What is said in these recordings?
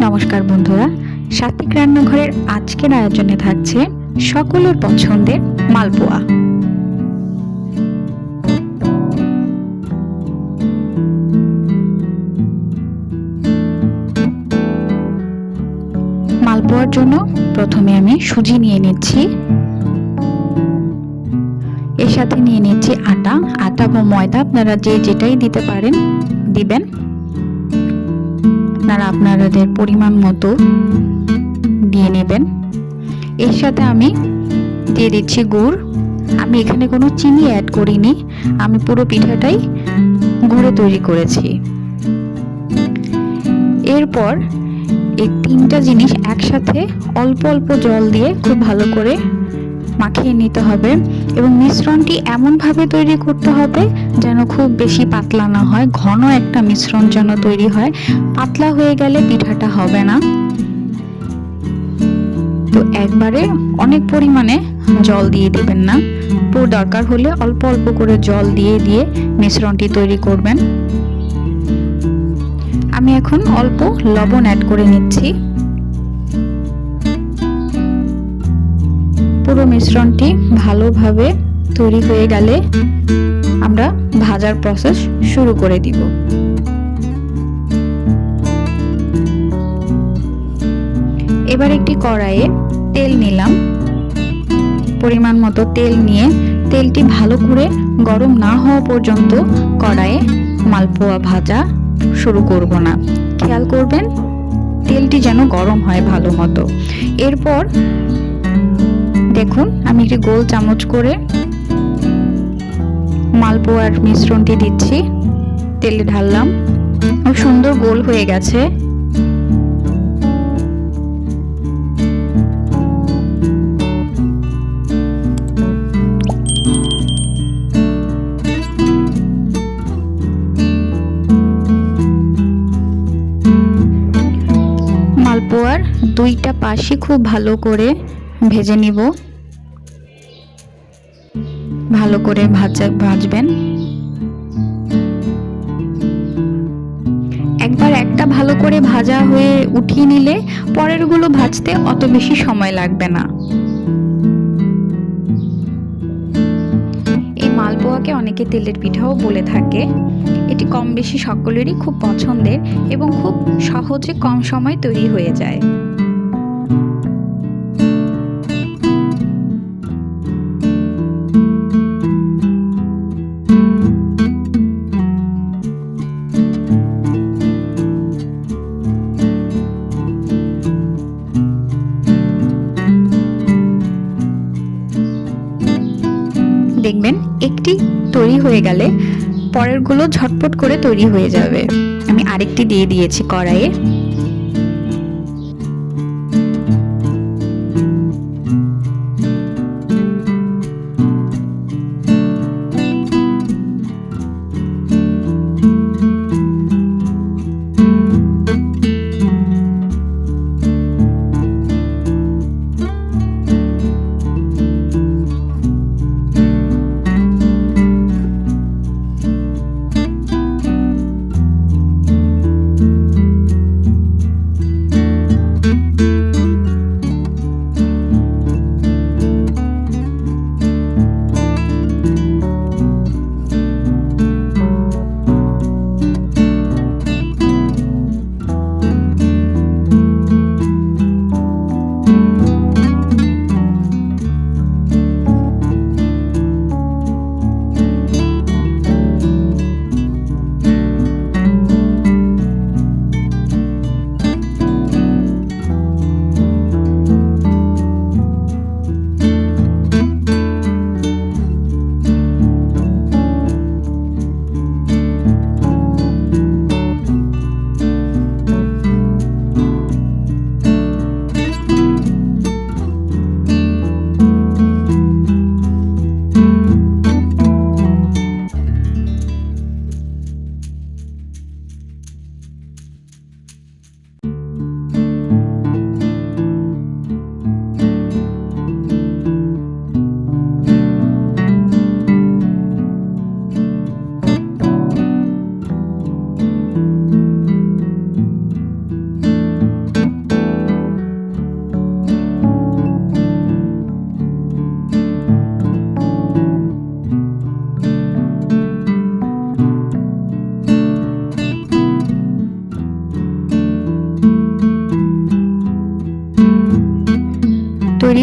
নমস্কার বন্ধুরা, সাত্বিক রান্নাঘরের আজকের আয়োজনে থাকছে সকলের পছন্দের মালপোয়া। মালপোয়ার জন্য প্রথমে আমি সুজি নিয়ে নিচ্ছি। এর সাথে নিয়ে নিচ্ছি আটা আটা বা ময়দা, আপনারা যে যেটাই দিতে পারেন, দিবেন। আপনারা আপনাদের পরিমাণ মতো দিয়ে নেবেন। এর সাথে আমি দিয়ে দিচ্ছি গুড়। আমি এখানে কোনো চিনি অ্যাড করিনি। আমি পুরো পিঠাটাই গুঁড়ো তৈরি করেছি। এরপর এই তিনটা জিনিস একসাথে অল্প অল্প জল দিয়ে খুব ভালো করে মাখিয়ে নিতে হবে এবং মিশ্রণটি এমনভাবে তৈরি করতে হবে যেন খুব বেশি পাতলা না হয়, ঘন একটা মিশ্রণ যেন তৈরি হয়। পাতলা হয়ে গেলে পিঠাটা হবে না। তো একবারে অনেক পরিমাণে জল দিয়ে দেবেন না। তো দরকার হলে অল্প অল্প করে জল দিয়ে দিয়ে মিশ্রণটি তৈরি করবেন। আমি এখন অল্প লবণ অ্যাড করে নিচ্ছি। পুরো মিশ্রণটি ভালোভাবে তৈরি হয়ে গেলে আমরা ভাজার প্রসেস শুরু করে দিব। এবার একটি কড়াইয়ে তেল নিলাম। পরিমাণ মতো তেল নিয়ে তেলটি ভালো করে গরম না হওয়া পর্যন্ত কড়াইয়ে মালপোয়া ভাজা শুরু করব না। খেয়াল করবেন, তেলটি যেন গরম হয় ভালো মতো। এরপর দেখুন, আমি একটি গোল চামচ করে মালপোয়ার মিশ্রণটি দিচ্ছি, তেলে ঢাললাম। খুব সুন্দর গোল হয়ে গেছে। মালপোয়ার দুইটা পাশই খুব ভালো করে ভেজে নিব। ভালো করে ভাজা ভাজবেন। একবার একটা ভালো করে ভাজা হয়ে উঠিয়ে নিলে পরেরগুলো ভাজতে অত বেশি সময় লাগবে না। এই মালপোয়াকে অনেকে তেলের পিঠাও বলে থাকে। এটি কম বেশি সকলেরই খুব পছন্দের এবং খুব সহজে কম সময় তৈরি হয়ে যায়। দেখবেন একটি তৈরি হয়ে গেলে পরেরগুলো ঝটপট করে তৈরি হয়ে যাবে। আমি আরেকটি দিয়ে দিয়েছি কড়াইয়ে।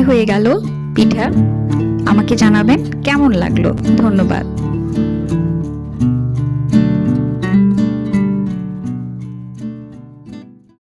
হয়ে গেল পিঠা। আমাকে জানাবেন কেমন লাগল। ধন্যবাদ।